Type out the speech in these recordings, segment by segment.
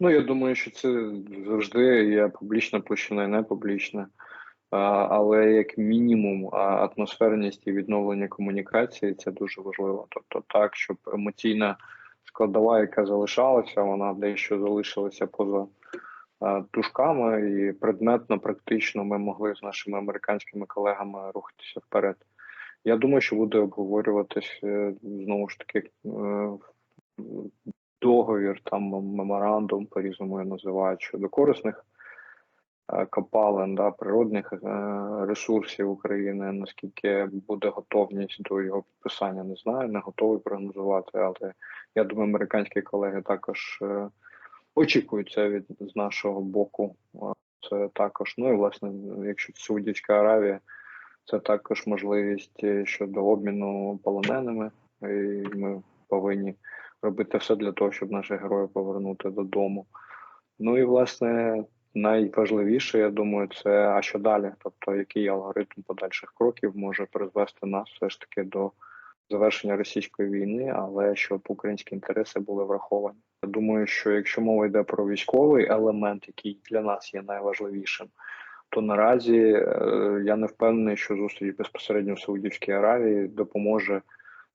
Ну, я думаю, що це завжди є публічна площина і не публічна. Але як мінімум атмосферність і відновлення комунікації це дуже важливо. Тобто, так, щоб емоційна складова, яка залишалася, вона дещо залишилася поза тушками, і предметно, практично ми могли з нашими американськими колегами рухатися вперед. Я думаю, що буде обговорюватись е, знову ж таки е, договір, там меморандум, по-різному його називають щодо корисних е, копалин, да, природних е, ресурсів України. Наскільки буде готовність до його підписання, не знаю, не готовий прогнозувати, але я думаю, американські колеги також е, очікують це від з нашого боку. Це також, ну і власне, якщо Саудівська Аравія, це також можливість щодо обміну полоненими, і ми повинні робити все для того, щоб наших героїв повернути додому. Ну і власне найважливіше, я думаю, це а що далі? Тобто, який алгоритм подальших кроків може призвести нас все ж таки до завершення російської війни, але щоб українські інтереси були враховані. Я думаю, що якщо мова йде про військовий елемент, який для нас є найважливішим, то наразі е, я не впевнений, що зустріч безпосередньо в Саудівській Аравії допоможе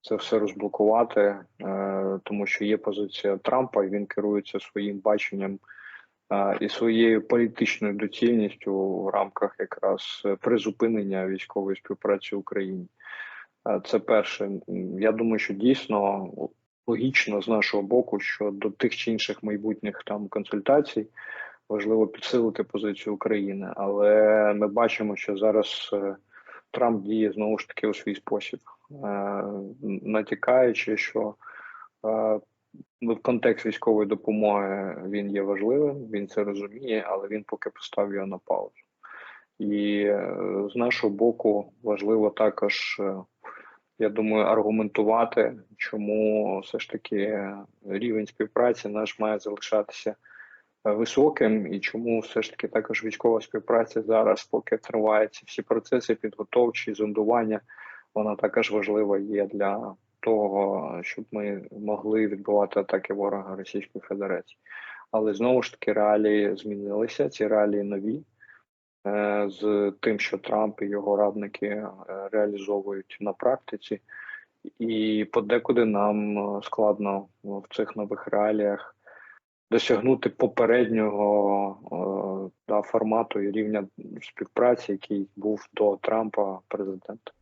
це все розблокувати, е, тому що є позиція Трампа, і він керується своїм баченням е, і своєю політичною доцільністю в рамках якраз призупинення військової співпраці в Україні. Е, Це перше. Я думаю, що дійсно логічно з нашого боку, що до тих чи інших майбутніх там консультацій важливо підсилити позицію України, але ми бачимо, що зараз Трамп діє знову ж таки у свій спосіб, е, натякаючи, що е, в контекст військової допомоги він є важливим, він це розуміє, але він поки поставив його на паузу. І е, з нашого боку важливо також, я думаю, аргументувати, чому все ж таки рівень співпраці наш має залишатися високим, і чому все ж таки також військова співпраця зараз, поки триваються всі процеси підготовчі, зондування, вона також важлива є для того, щоб ми могли відбувати атаки ворога Російської Федерації. Але знову ж таки реалії змінилися. Ці реалії нові е, з тим, що Трамп і його радники е, реалізовують на практиці, і подекуди нам е, складно в цих нових реаліях досягнути попереднього е, да, формату і рівня співпраці, який був до Трампа президентом.